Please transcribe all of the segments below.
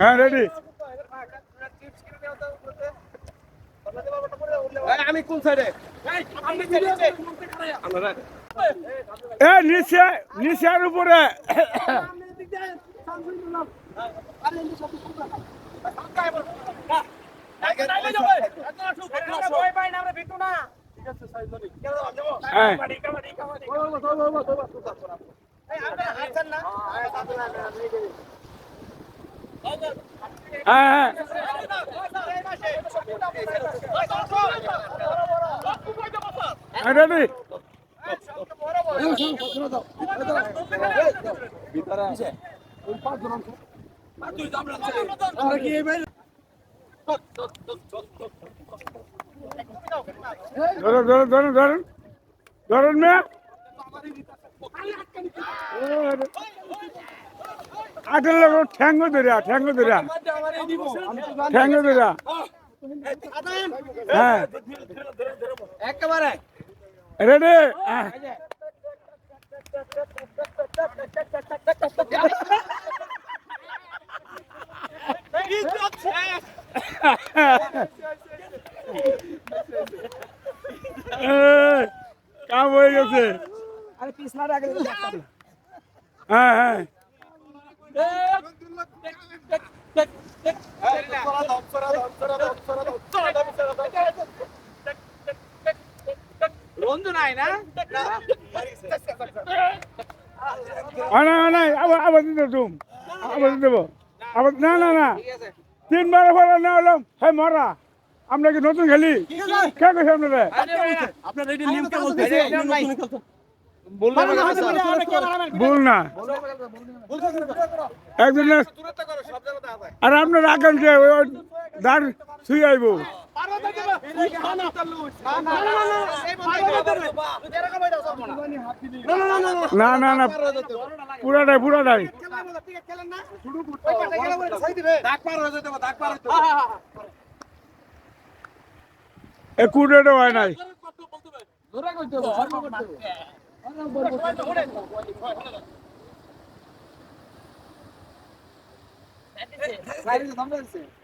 হ্যাঁ রেডি আমি কোন সাইডে এ? নিচে নিচের উপরে। হ্যাঁ। হ্যাঁ হ্যাঁ হ্যাঁ রেডি ধরুন ধরুন ধরুন ধরুন ধরুন মেয়ে আটের লোক ঠ্যাঙ্গ ধরিয়া ঠ্যাঙ্গ ধরিয়া ঠ্যাঙ্গ ধরিয়া হ্যাঁ। একেবারে। রেডি? কাম হয়ে গেছে। আরে পিছলা রাখলে হ্যাঁ হ্যাঁ বন্ধু নাই না না না আবার আবার দিতে তুম আবার দেবো আবার না না না। তিনবার না হলাম হ্যাঁ মরা। আমরা কি নতুন খেলি? কে কইছে আপনারা? আপনার এই নিয়ম কে বলতেছে। না ভুল না। একদিন আর আপনার ওই দাঁড় শুয়ে আইব। না না না পুরাটাই পুরাটাই এ কুড়েটা হয় নাই এই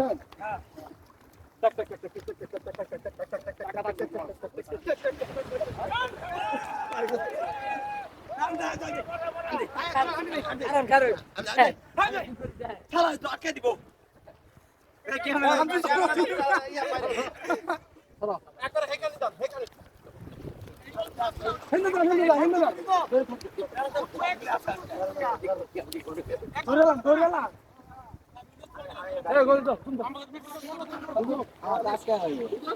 দেবতা দেবতা দেবতা দেবতা না না না দুজন নামছে আর দুজন মরছে না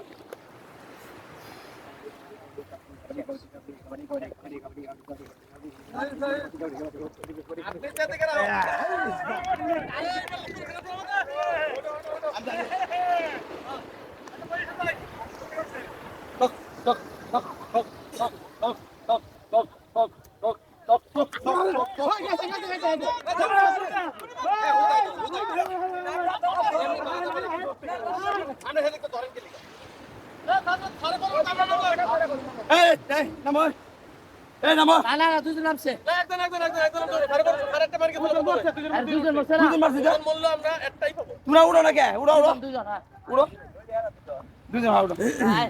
তোমরা উড়ো না কে উড়ো উড়ো দুজন হ্যাঁ উড়ো দুজন হা উড়ো আয়।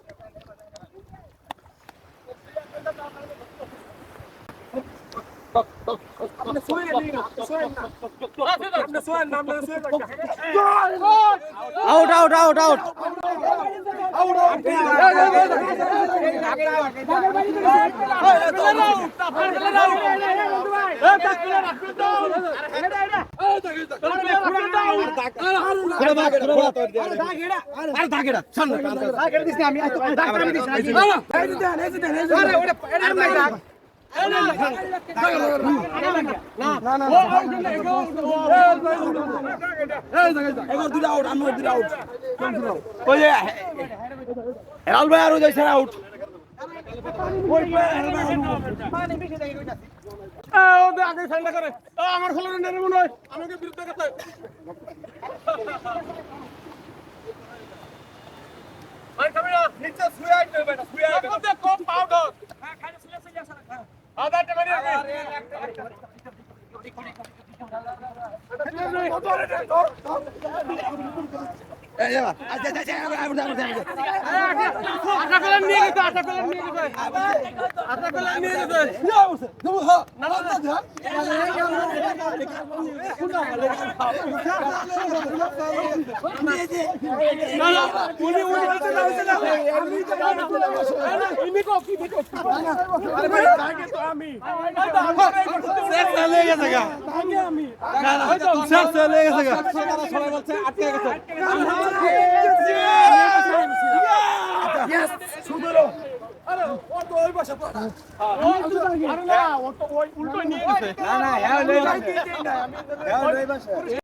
আউট আউট আউট আউট আমি হেলাল ভাই আরও যাইছে আউট আগে আমাকে বিরুদ্ধে করতে কম পাউডার হ্যাঁ খালি শুয়ে শুয়ে আসা আধার আমি আমি ના ના યાર નહીં ભાષા યાર નહીં ભાષા